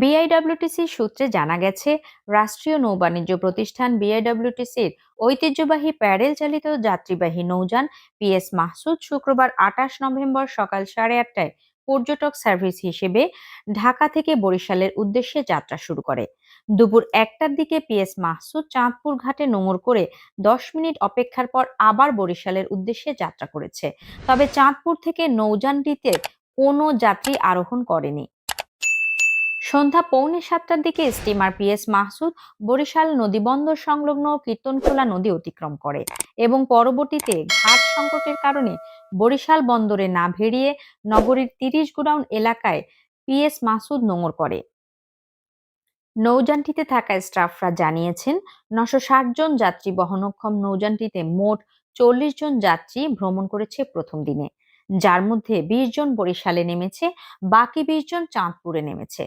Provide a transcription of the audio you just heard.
BIWTC সূত্রে জানা গেছে, রাষ্ট্রীয় নৌবাণিজ্য প্রতিষ্ঠান বিআইডব্লিউটিসির ঐতিহ্যবাহী প্যারেল চালিত যাত্রীবাহী নৌযান পিএস মাহসুদ শুক্রবার আঠাশ নভেম্বর সকাল সাড়ে আটটায় পর্যটক সার্ভিস হিসেবে ঢাকা থেকে বরিশালের উদ্দেশ্যে যাত্রা শুরু করে। দুপুর একটার দিকে পিএস মাহসুদ চাঁদপুর ঘাটে নোঙর করে দশ মিনিট অপেক্ষার পর আবার বরিশালের উদ্দেশ্যে যাত্রা করেছে। তবে চাঁদপুর থেকে নৌযানটিতে কোনো যাত্রী আরোহণ করেনি। সন্ধ্যা পৌনে সাতটার দিকে স্টিমার পিএস মাহসুদ বরিশাল নদীবন্দর সংলগ্ন কীর্তনখোলা নদী অতিক্রম করে এবং পরবর্তীতে ঘাট সংকটের কারণে বরিশাল বন্দরে না ভেড়িয়ে নগরীর তিরিশ গোডাউন এলাকায় পিএস মাসুদ নোঙর করে। নৌযানটিতে থাকা স্টাফরা জানিয়েছেন, নশো জন যাত্রী বহনক্ষম নৌযানটিতে মোট চল্লিশ জন যাত্রী ভ্রমণ করেছে প্রথম দিনে। যার মধ্যে বিশ জন বরিশালে নেমেছে, বাকি বিশ জন চাঁদপুরে নেমেছে।